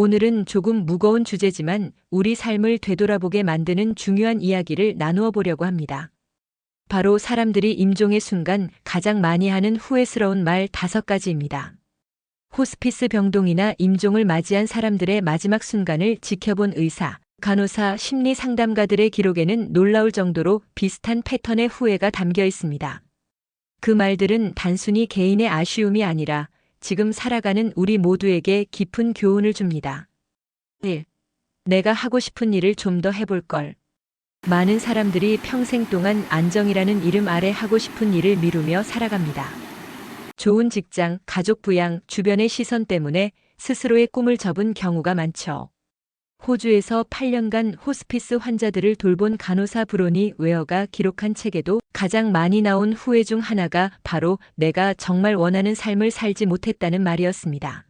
오늘은 조금 무거운 주제지만 우리 삶을 되돌아보게 만드는 중요한 이야기를 나누어 보려고 합니다. 바로 사람들이 임종의 순간 가장 많이 하는 후회스러운 말 다섯 가지입니다. 호스피스 병동이나 임종을 맞이한 사람들의 마지막 순간을 지켜본 의사, 간호사, 심리 상담가들의 기록에는 놀라울 정도로 비슷한 패턴의 후회가 담겨 있습니다. 그 말들은 단순히 개인의 아쉬움이 아니라 지금 살아가는 우리 모두에게 깊은 교훈을 줍니다. 1. 내가 하고 싶은 일을 좀 더 해볼 걸. 많은 사람들이 평생 동안 안정이라는 이름 아래 하고 싶은 일을 미루며 살아갑니다. 좋은 직장, 가족 부양, 주변의 시선 때문에 스스로의 꿈을 접은 경우가 많죠. 호주에서 8년간 호스피스 환자들을 돌본 간호사 브로니 웨어가 기록한 책에도 가장 많이 나온 후회 중 하나가 바로 내가 정말 원하는 삶을 살지 못했다는 말이었습니다.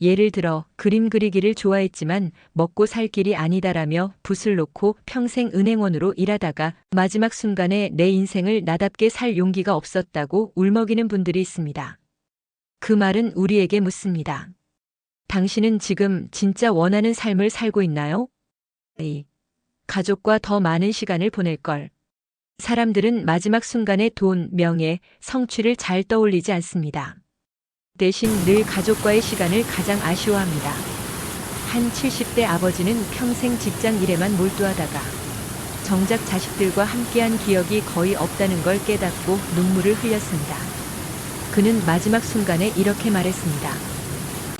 예를 들어 그림 그리기를 좋아했지만 먹고 살 길이 아니다라며 붓을 놓고 평생 은행원으로 일하다가 마지막 순간에 내 인생을 나답게 살 용기가 없었다고 울먹이는 분들이 있습니다. 그 말은 우리에게 묻습니다. 당신은 지금 진짜 원하는 삶을 살고 있나요? 이 가족과 더 많은 시간을 보낼 걸. 사람들은 마지막 순간에 돈, 명예, 성취를 잘 떠올리지 않습니다. 대신 늘 가족과의 시간을 가장 아쉬워합니다. 한 70대 아버지는 평생 직장 일에만 몰두하다가 정작 자식들과 함께한 기억이 거의 없다는 걸 깨닫고 눈물을 흘렸습니다. 그는 마지막 순간에 이렇게 말했습니다.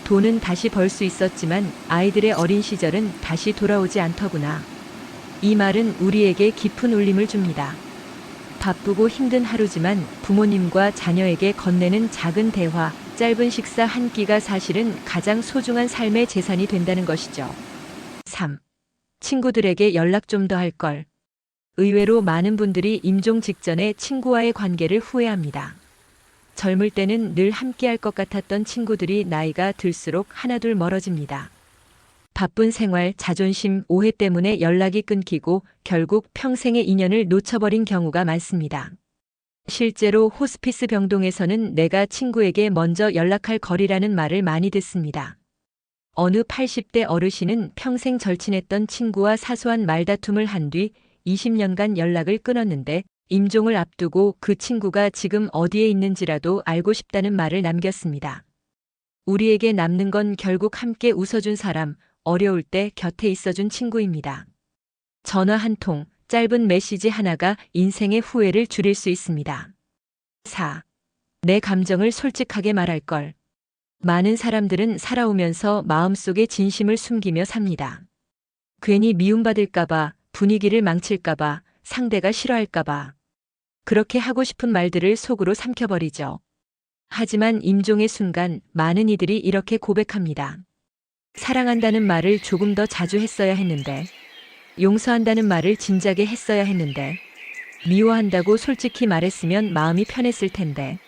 돈은 다시 벌 수 있었지만 아이들의 어린 시절은 다시 돌아오지 않더구나. 이 말은 우리에게 깊은 울림을 줍니다. 바쁘고 힘든 하루지만 부모님과 자녀에게 건네는 작은 대화, 짧은 식사 한 끼가 사실은 가장 소중한 삶의 재산이 된다는 것이죠. 3. 친구들에게 연락 좀 더 할 걸. 의외로 많은 분들이 임종 직전에 친구와의 관계를 후회합니다. 젊을 때는 늘 함께할 것 같았던 친구들이 나이가 들수록 하나둘 멀어집니다. 바쁜 생활, 자존심, 오해 때문에 연락이 끊기고 결국 평생의 인연을 놓쳐버린 경우가 많습니다. 실제로 호스피스 병동에서는 내가 친구에게 먼저 연락할 거리라는 말을 많이 듣습니다. 어느 80대 어르신은 평생 절친했던 친구와 사소한 말다툼을 한 뒤 20년간 연락을 끊었는데 임종을 앞두고 그 친구가 지금 어디에 있는지라도 알고 싶다는 말을 남겼습니다. 우리에게 남는 건 결국 함께 웃어준 사람, 어려울 때 곁에 있어준 친구입니다. 전화 한 통, 짧은 메시지 하나가 인생의 후회를 줄일 수 있습니다. 4. 내 감정을 솔직하게 말할 걸. 많은 사람들은 살아오면서 마음속에 진심을 숨기며 삽니다. 괜히 미움받을까봐, 분위기를 망칠까봐, 상대가 싫어할까봐. 그렇게 하고 싶은 말들을 속으로 삼켜버리죠. 하지만 임종의 순간 많은 이들이 이렇게 고백합니다. 사랑한다는 말을 조금 더 자주 했어야 했는데, 용서한다는 말을 진작에 했어야 했는데, 미워한다고 솔직히 말했으면 마음이 편했을 텐데,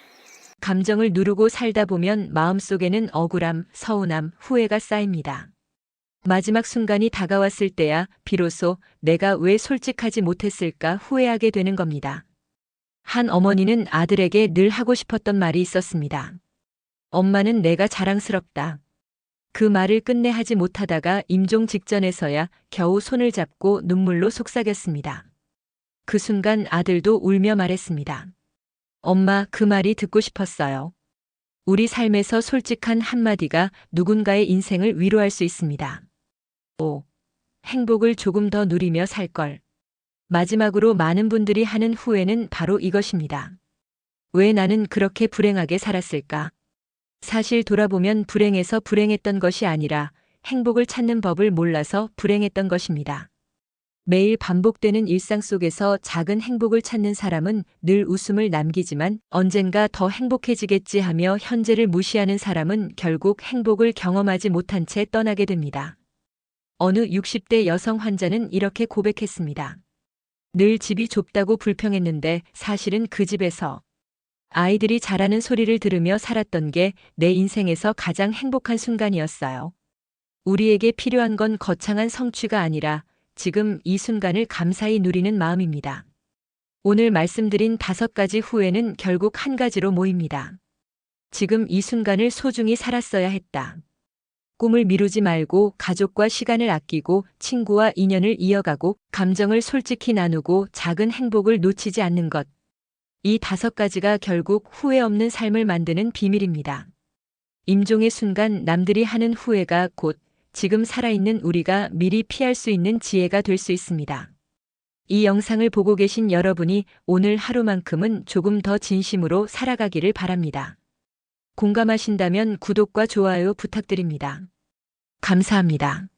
감정을 누르고 살다 보면 마음속에는 억울함, 서운함, 후회가 쌓입니다. 마지막 순간이 다가왔을 때야 비로소 내가 왜 솔직하지 못했을까 후회하게 되는 겁니다. 한 어머니는 아들에게 늘 하고 싶었던 말이 있었습니다. 엄마는 내가 자랑스럽다. 그 말을 끝내 하지 못하다가 임종 직전에서야 겨우 손을 잡고 눈물로 속삭였습니다. 그 순간 아들도 울며 말했습니다. 엄마, 그 말이 듣고 싶었어요. 우리 삶에서 솔직한 한마디가 누군가의 인생을 위로할 수 있습니다. 5. 행복을 조금 더 누리며 살 걸. 마지막으로 많은 분들이 하는 후회는 바로 이것입니다. 왜 나는 그렇게 불행하게 살았을까? 사실 돌아보면 불행해서 불행했던 것이 아니라 행복을 찾는 법을 몰라서 불행했던 것입니다. 매일 반복되는 일상 속에서 작은 행복을 찾는 사람은 늘 웃음을 남기지만 언젠가 더 행복해지겠지 하며 현재를 무시하는 사람은 결국 행복을 경험하지 못한 채 떠나게 됩니다. 어느 60대 여성 환자는 이렇게 고백했습니다. 늘 집이 좁다고 불평했는데 사실은 그 집에서 아이들이 자라는 소리를 들으며 살았던 게 내 인생에서 가장 행복한 순간이었어요. 우리에게 필요한 건 거창한 성취가 아니라 지금 이 순간을 감사히 누리는 마음입니다. 오늘 말씀드린 다섯 가지 후회는 결국 한 가지로 모입니다. 지금 이 순간을 소중히 살았어야 했다. 꿈을 미루지 말고 가족과 시간을 아끼고 친구와 인연을 이어가고 감정을 솔직히 나누고 작은 행복을 놓치지 않는 것. 이 다섯 가지가 결국 후회 없는 삶을 만드는 비밀입니다. 임종의 순간 남들이 하는 후회가 곧 지금 살아있는 우리가 미리 피할 수 있는 지혜가 될 수 있습니다. 이 영상을 보고 계신 여러분이 오늘 하루만큼은 조금 더 진심으로 살아가기를 바랍니다. 공감하신다면 구독과 좋아요 부탁드립니다. 감사합니다.